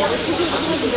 내가 조금 안 하고